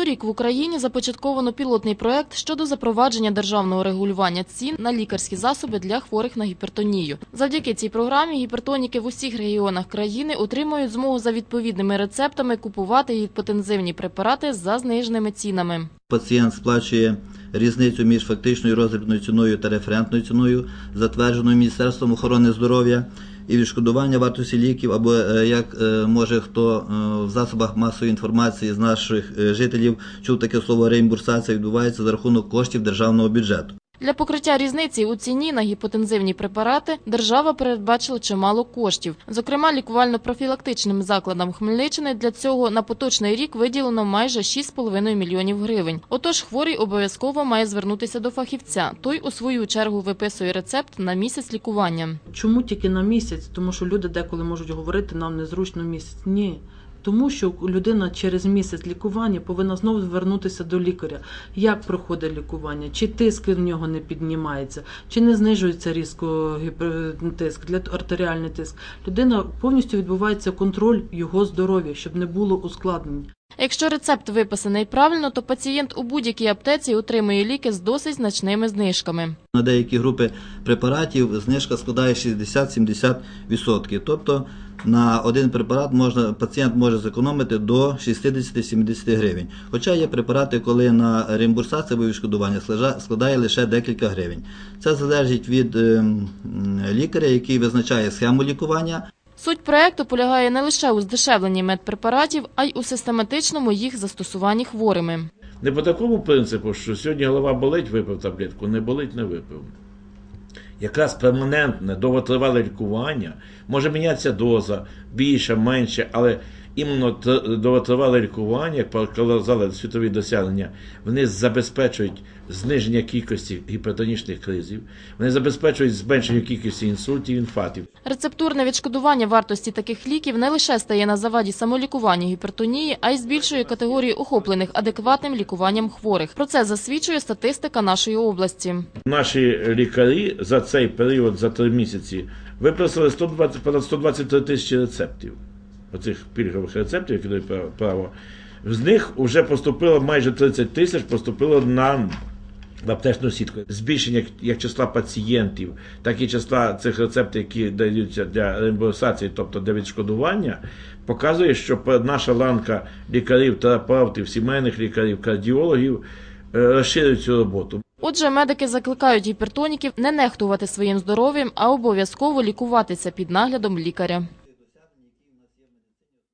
Торік в Україні започатковано пілотний проект щодо запровадження державного регулювання цін на лікарські засоби для хворих на гіпертонію. Завдяки цій програмі гіпертоніки в усіх регіонах країни отримують змогу за відповідними рецептами купувати гіпотензивні препарати за зниженими цінами. Пацієнт сплачує різницю між фактичною роздрібною ціною та референтною ціною, затвердженою Міністерством охорони здоров'я, і відшкодування вартості ліків, або е, як е, може хто е, в засобах масової інформації з наших жителів чув таке слово реімбурсація відбувається за рахунок коштів державного бюджету. Для покриття різниці у ціні на гіпотензивні препарати держава передбачила чимало коштів. Зокрема, лікувально-профілактичним закладам Хмельниччини для цього на поточний рік виділено майже 6,5 мільйонів гривень. Отож, хворий обов'язково має звернутися до фахівця. Той у свою чергу виписує рецепт на місяць лікування. Чому тільки на місяць? Тому що люди деколи можуть говорити, нам незручно місяць. Ні. Тому що людина через місяць лікування повинна знову звернутися до лікаря. Як проходить лікування? Чи тиск в нього не піднімається, чи не знижується різко тиск, артеріальний тиск. Людина повністю відбувається контроль його здоров'я, щоб не було ускладнень. Якщо рецепт виписаний правильно, то пацієнт у будь-якій аптеці отримує ліки з досить значними знижками. На деякі групи препаратів знижка складає 60-70%. Тобто на один препарат можна, пацієнт може зекономити до 60-70 гривень. Хоча є препарати, коли на реімбурсацію або відшкодування складає- лише декілька гривень. Це залежить від ем, лікаря, який визначає схему лікування, Суть проекту полягає не лише у здешевленні медпрепаратів, а й у систематичному їх застосуванні хворими. Не по такому принципу, що сьогодні голова болить, випив таблетку, не болить, не випив. Якраз перманентне, довготривале лікування може мінятися доза, більше, менше, але іменно т- лікування, як показали світові досягнення, вони забезпечують зниження кількості гіпертонічних кризів, вони забезпечують зменшення кількості інсультів, інфарктів. Рецептурне відшкодування вартості таких ліків не лише стає на заваді самолікування гіпертонії, а й збільшує категорію охоплених адекватним лікуванням хворих. Про це засвідчує статистика нашої області. Наші лікарі за цей період, за три місяці, виписали 120, понад 123 тисячі рецептів. Оцих пільгових рецептів, які дають право-. З них вже поступило майже 30 тисяч, поступило на в аптечну сітку. Збільшення як- числа пацієнтів, так і числа цих рецептів, які даються для реімбурсації, тобто для відшкодування, показує, що наша ланка лікарів, терапевтів, сімейних лікарів, кардіологів е, розширює цю роботу. Отже, медики закликають гіпертоніків не нехтувати своїм здоров'ям, а обов'язково лікуватися під наглядом лікаря.